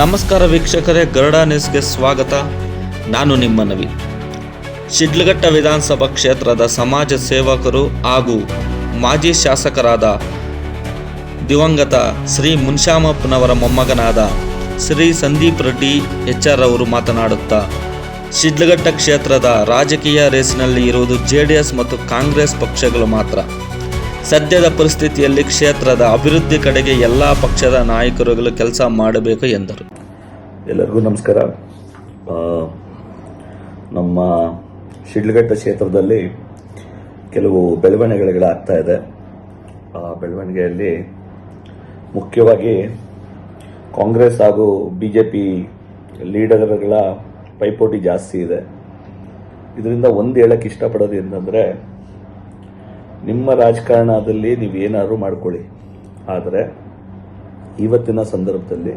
ನಮಸ್ಕಾರ ವೀಕ್ಷಕರೇ, ಗರುಡ ನ್ಯೂಸ್ಗೆ ಸ್ವಾಗತ. ನಾನು ನಿಮ್ಮ ನವಿ. ಶಿಡ್ಲಘಟ್ಟ ವಿಧಾನಸಭಾ ಕ್ಷೇತ್ರದ ಸಮಾಜ ಸೇವಕರು ಹಾಗೂ ಮಾಜಿ ಶಾಸಕರಾದ ದಿವಂಗತ ಶ್ರೀ ಮುನ್ಶಾಮಪ್ಪನವರ ಮೊಮ್ಮಗನಾದ ಶ್ರೀ ಸಂದೀಪ್ ರೆಡ್ಡಿ ಎಚ್ ಆರ್ ಅವರು ಮಾತನಾಡುತ್ತಾ, ಶಿಡ್ಲಘಟ್ಟ ಕ್ಷೇತ್ರದ ರಾಜಕೀಯ ರೇಸಿನಲ್ಲಿ ಇರುವುದು ಜೆ ಡಿ ಎಸ್ ಮತ್ತು ಕಾಂಗ್ರೆಸ್ ಪಕ್ಷಗಳು ಮಾತ್ರ. ಸದ್ಯದ ಪರಿಸ್ಥಿತಿಯಲ್ಲಿ ಕ್ಷೇತ್ರದ ಅಭಿವೃದ್ಧಿ ಕಡೆಗೆ ಎಲ್ಲ ಪಕ್ಷದ ನಾಯಕರುಗಳು ಕೆಲಸ ಮಾಡಬೇಕು ಎಂದರು. ಎಲ್ಲರಿಗೂ ನಮಸ್ಕಾರ. ನಮ್ಮ ಶಿಡ್ಲಘಟ್ಟ ಕ್ಷೇತ್ರದಲ್ಲಿ ಕೆಲವು ಬೆಳವಣಿಗೆಗಳಾಗ್ತಾ ಇದೆ. ಆ ಬೆಳವಣಿಗೆಯಲ್ಲಿ ಮುಖ್ಯವಾಗಿ ಕಾಂಗ್ರೆಸ್ ಹಾಗೂ ಬಿ ಜೆ ಪಿ ಲೀಡರ್ಗಳ ಪೈಪೋಟಿ ಜಾಸ್ತಿ ಇದೆ. ಇದರಿಂದ ಒಂದು ಹೇಳಕ್ಕೆ ಇಷ್ಟಪಡೋದು ಏನಂದರೆ ನಿಮ್ಮ ರಾಜಕಾರಣದಲ್ಲಿ ನೀವು ಏನಾದ್ರು ಮಾಡ್ಕೊಳ್ಳಿ. ಆದರೆ ಇವತ್ತಿನ ಸಂದರ್ಭದಲ್ಲಿ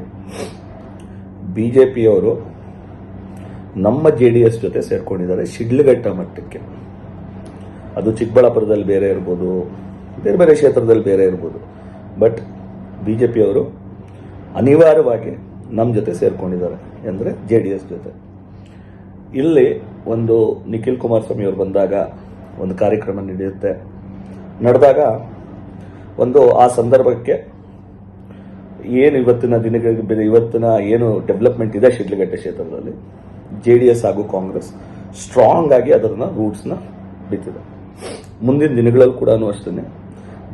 ಬಿ ಜೆ ಪಿಯವರು ನಮ್ಮ ಜೆ ಡಿ ಎಸ್ ಜೊತೆ ಸೇರ್ಕೊಂಡಿದ್ದಾರೆ ಶಿಡ್ಲಘಟ್ಟ ಮಟ್ಟಕ್ಕೆ. ಅದು ಚಿಕ್ಕಬಳ್ಳಾಪುರದಲ್ಲಿ ಬೇರೆ ಇರ್ಬೋದು, ಬೇರೆ ಬೇರೆ ಕ್ಷೇತ್ರದಲ್ಲಿ ಬೇರೆ ಇರ್ಬೋದು. ಬಟ್ ಬಿ ಜೆ ಪಿಯವರು ಅನಿವಾರ್ಯವಾಗಿ ನಮ್ಮ ಜೊತೆ ಸೇರ್ಕೊಂಡಿದ್ದಾರೆ ಅಂದರೆ ಜೆ ಡಿ ಎಸ್ ಜೊತೆ. ಇಲ್ಲಿ ಒಂದು ನಿಖಿಲ್ ಕುಮಾರಸ್ವಾಮಿ ಅವರು ಬಂದಾಗ ಒಂದು ಕಾರ್ಯಕ್ರಮ ನಡೆಯುತ್ತೆ. ನಡೆದಾಗ ಒಂದು ಆ ಸಂದರ್ಭಕ್ಕೆ ಏನು ಇವತ್ತಿನ ದಿನಗಳಿಗೆ ಇವತ್ತಿನ ಏನು ಡೆವಲಪ್ಮೆಂಟ್ ಇದೆ ಶಿಡ್ಲಘಟ್ಟೆ ಕ್ಷೇತ್ರದಲ್ಲಿ? ಜೆ ಡಿ ಎಸ್ ಹಾಗೂ ಕಾಂಗ್ರೆಸ್ ಸ್ಟ್ರಾಂಗ್ ಆಗಿ ಅದರನ್ನ ರೂಟ್ಸ್ನ ಬಿತ್ತಿದೆ ಮುಂದಿನ ದಿನಗಳಲ್ಲಿ ಕೂಡ ಅಷ್ಟೇ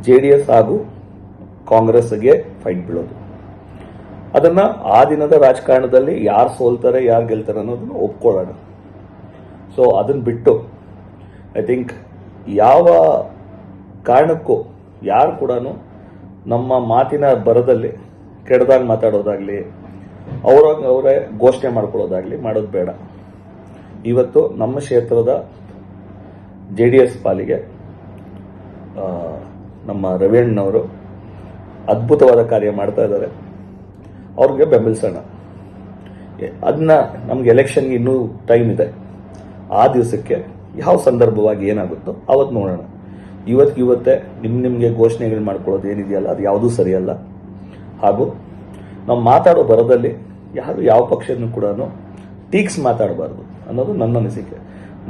ಜೆ ಡಿ ಎಸ್ ಹಾಗೂ ಕಾಂಗ್ರೆಸ್ಗೆ ಫೈಟ್ ಬೀಳೋದು. ಅದನ್ನ ಆ ದಿನದ ರಾಜಕಾರಣದಲ್ಲಿ ಯಾರು ಸೋಲ್ತಾರೆ, ಯಾರು ಗೆಲ್ತಾರೆ ಅನ್ನೋದನ್ನ ಒಪ್ಕೊಳ್ಳೋಣ. ಸೊ ಅದನ್ನ ಬಿಟ್ಟು ಐ ಥಿಂಕ್ ಯಾವ ಕಾರಣಕ್ಕೂ ಯಾರು ಕೂಡ ನಮ್ಮ ಮಾತಿನ ಬರದಲ್ಲಿ ಕೆಡದಾಗ ಮಾತಾಡೋದಾಗ್ಲಿ, ಅವರ ಅವರೇ ಘೋಷಣೆ ಮಾಡ್ಕೊಳ್ಳೋದಾಗ್ಲಿ ಮಾಡೋದು ಬೇಡ. ಇವತ್ತು ನಮ್ಮ ಕ್ಷೇತ್ರದ ಜೆ ಡಿ ಎಸ್ ಪಾಲಿಗೆ ನಮ್ಮ ರವಿಯಣ್ಣವರು ಅದ್ಭುತವಾದ ಕಾರ್ಯ ಮಾಡ್ತಾ ಇದ್ದಾರೆ. ಅವ್ರಿಗೆ ಬೆಂಬಲಿಸೋಣ ಅದನ್ನ ನಮ್ಗೆ ಎಲೆಕ್ಷನ್ಗೆ ಇನ್ನೂ ಟೈಮ್ ಇದೆ. ಆ ದಿವಸಕ್ಕೆ ಯಾವ ಸಂದರ್ಭವಾಗಿ ಏನಾಗುತ್ತೋ ಅವತ್ತು ನೋಡೋಣ. ಇವತ್ತಿಗೆ ಇವತ್ತೇ ನಿಮ್ಮ ನಿಮಗೆ ಘೋಷಣೆಗಳು ಮಾಡ್ಕೊಳ್ಳೋದು ಏನಿದೆಯಲ್ಲ, ಅದು ಯಾವುದೂ ಸರಿಯಲ್ಲ. ಹಾಗೂ ನಾವು ಮಾತಾಡೋ ಬರದಲ್ಲಿ ಯಾರು ಯಾವ ಪಕ್ಷನೂ ಕೂಡ ಟೀಕ್ಸ್ ಮಾತಾಡಬಾರ್ದು ಅನ್ನೋದು ನನ್ನ ಅನಿಸಿಕೆ.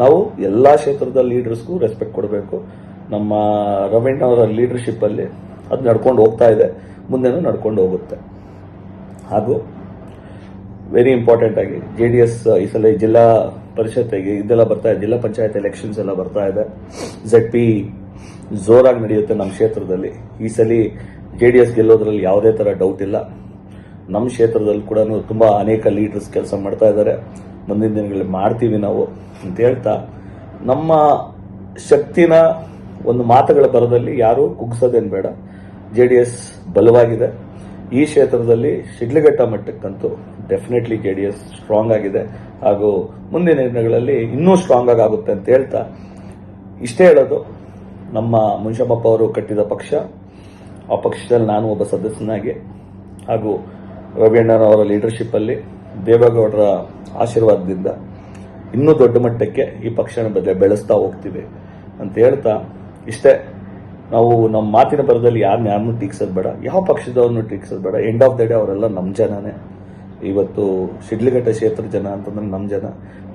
ನಾವು ಎಲ್ಲ ಕ್ಷೇತ್ರದ ಲೀಡರ್ಸ್ಗೂ ರೆಸ್ಪೆಕ್ಟ್ ಕೊಡಬೇಕು. ನಮ್ಮ ರವೀಣ್ ಅವರ ಲೀಡರ್ಶಿಪ್ಪಲ್ಲಿ ಅದು ನಡ್ಕೊಂಡು ಹೋಗ್ತಾ ಇದೆ, ಮುಂದೆನೂ ನಡ್ಕೊಂಡು ಹೋಗುತ್ತೆ. ಹಾಗೂ ವೆರಿ ಇಂಪಾರ್ಟೆಂಟ್ ಆಗಿ ಜೆ ಡಿ ಎಸ್ ಈ ಸಲ ಜಿಲ್ಲಾ ಪರಿಷತ್ತಿಗೆ ಇದೆಲ್ಲ ಬರ್ತಾ ಇದೆ. ಜಿಲ್ಲಾ ಪಂಚಾಯತ್ ಎಲೆಕ್ಷನ್ಸ್ ಎಲ್ಲ ಬರ್ತಾ ಇದೆ. ಝೆಡ್ ಪಿ ಜೋರಾಗಿ ನಡೆಯುತ್ತೆ ನಮ್ಮ ಕ್ಷೇತ್ರದಲ್ಲಿ. ಈ ಸಲ ಜೆ ಡಿ ಎಸ್ ಗೆಲ್ಲೋದ್ರಲ್ಲಿ ಯಾವುದೇ ಥರ ಡೌಟ್ ಇಲ್ಲ. ನಮ್ಮ ಕ್ಷೇತ್ರದಲ್ಲಿ ಕೂಡ ತುಂಬಾ ಅನೇಕ ಲೀಡರ್ಸ್ ಕೆಲಸ ಮಾಡ್ತಾ ಇದ್ದಾರೆ. ಮುಂದಿನ ದಿನಗಳಲ್ಲಿ ಮಾಡ್ತೀವಿ ನಾವು ಅಂತ ಹೇಳ್ತಾ, ನಮ್ಮ ಶಕ್ತಿನ ಒಂದು ಮಾತುಗಳ ಬರದಲ್ಲಿ ಯಾರು ಕುಗ್ಸೋದೇನು ಬೇಡ. ಜೆ ಡಿ ಎಸ್ ಬಲವಾಗಿದೆ. ಈ ಕ್ಷೇತ್ರದಲ್ಲಿ Sidlaghatta ಮಟ್ಟಕ್ಕಂತೂ definitely J D S strong ಆಗಿದೆ. ಹಾಗೂ ಮುಂದಿನ ದಿನಗಳಲ್ಲಿ ಇನ್ನೂ ಸ್ಟ್ರಾಂಗ್ ಆಗುತ್ತೆ ಅಂತ ಹೇಳ್ತಾ ಇಷ್ಟೇ ಹೇಳೋದು. ನಮ್ಮ ಮುನ್ಷಮಪ್ಪ ಅವರು ಕಟ್ಟಿದ ಪಕ್ಷ, ಆ ಪಕ್ಷದಲ್ಲಿ ನಾನು ಒಬ್ಬ ಸದಸ್ಯನಾಗಿ ಹಾಗೂ ರವಿಯಣ್ಣನವರ ಲೀಡರ್ಶಿಪ್ಪಲ್ಲಿ ದೇವೇಗೌಡರ ಆಶೀರ್ವಾದದಿಂದ ಇನ್ನೂ ದೊಡ್ಡ ಮಟ್ಟಕ್ಕೆ ಈ ಪಕ್ಷನ ಬೆಳೆಸ್ತಾ ಹೋಗ್ತೀವಿ ಅಂತ ಹೇಳ್ತಾ ಇಷ್ಟೇ. ನಾವು ನಮ್ಮ ಮಾತಿನ ಬರದಲ್ಲಿ ಯಾರನ್ನ ಯಾರನ್ನೂ ಟೀಕ್ಸೋದು ಬೇಡ, ಯಾವ ಪಕ್ಷದವ್ರನ್ನೂ ಟೀಕ್ಸೋದು ಬೇಡ. ಎಂಡ್ ಆಫ್ ದ ಡೇ ಅವರೆಲ್ಲ ನಮ್ಮ ಜನನೇ. ಇವತ್ತು ಶಿಡ್ಲಘಟ್ಟ ಕ್ಷೇತ್ರ ಜನ ಅಂತಂದ್ರೆ ನಮ್ಮ ಜನ.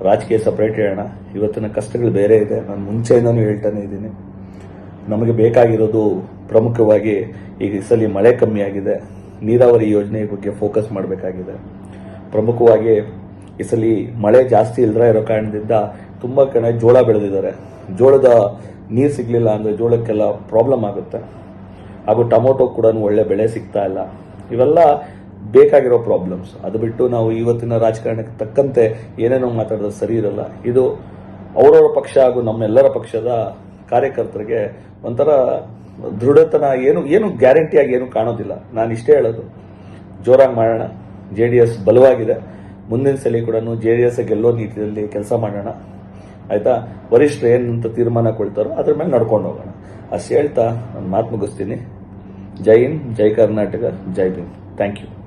ರಾಜಕೀಯ ಸಪ್ರೇಟ್ ಹೇಳೋಣ. ಇವತ್ತಿನ ಕಷ್ಟಗಳು ಬೇರೆ ಇದೆ. ನಾನು ಮುಂಚೆಯಿಂದನೂ ಹೇಳ್ತಾನೆ ಇದ್ದೀನಿ. ನಮಗೆ ಬೇಕಾಗಿರೋದು ಪ್ರಮುಖವಾಗಿ ಈಗ ಈ ಸಲ ಮಳೆ ಕಮ್ಮಿ ಆಗಿದೆ. ನೀರಾವರಿ ಯೋಜನೆ ಬಗ್ಗೆ ಫೋಕಸ್ ಮಾಡಬೇಕಾಗಿದೆ. ಪ್ರಮುಖವಾಗಿ ಈ ಸಲ ಮಳೆ ಜಾಸ್ತಿ ಇಲ್ದ್ರೆ ಇರೋ ಕಾರಣದಿಂದ ತುಂಬ ಕಡೆ ಜೋಳ ಬೆಳೆದಿದ್ದಾರೆ. ಜೋಳದ ನೀರು ಸಿಗಲಿಲ್ಲ ಅಂದರೆ ಜೋಳಕ್ಕೆಲ್ಲ ಪ್ರಾಬ್ಲಮ್ ಆಗುತ್ತೆ. ಹಾಗೂ ಟೊಮೊಟೊ ಕೂಡ ಒಳ್ಳೆ ಬೆಳೆ ಸಿಗ್ತಾ ಇಲ್ಲ. ಇವೆಲ್ಲ ಬೇಕಾಗಿರೋ ಪ್ರಾಬ್ಲಮ್ಸ್ ಅದು ಬಿಟ್ಟು ನಾವು ಇವತ್ತಿನ ರಾಜಕಾರಣಕ್ಕೆ ತಕ್ಕಂತೆ ಏನೇನೋ ಮಾತಾಡೋದು ಸರಿ ಇರಲ್ಲ. ಇದು ಅವರವರ ಪಕ್ಷ ಹಾಗೂ ನಮ್ಮೆಲ್ಲರ ಪಕ್ಷದ ಕಾರ್ಯಕರ್ತರಿಗೆ ಒಂಥರ ದೃಢತನ ಏನು ಏನು ಗ್ಯಾರಂಟಿಯಾಗಿ ಏನು ಕಾಣೋದಿಲ್ಲ. ನಾನು ಇಷ್ಟೇ ಹೇಳೋದು. ಜೋರಾಗಿ ಮಾಡೋಣ. ಜೆ ಡಿ ಎಸ್ ಬಲವಾಗಿದೆ. ಮುಂದಿನ ಸಲ ಕೂಡ ಜೆ ಡಿ ಎಸ್ ಗೆಲ್ಲೋ ನೀತಿಯಲ್ಲಿ ಕೆಲಸ ಮಾಡೋಣ. ಆಯ್ತಾ? ವರಿಷ್ಠರು ಏನಂತ ತೀರ್ಮಾನ ಕೊಳ್ತಾರೋ ಅದ್ರ ಮೇಲೆ ನಡ್ಕೊಂಡು ಹೋಗೋಣ. ಅಷ್ಟು ಹೇಳ್ತಾ ನಾನು ಮಾತು ಮುಗಿಸ್ತೀನಿ. ಜೈ ಹಿಂದ್, ಜೈ ಕರ್ನಾಟಕ, ಜೈ ಭೀಮ್. Thank you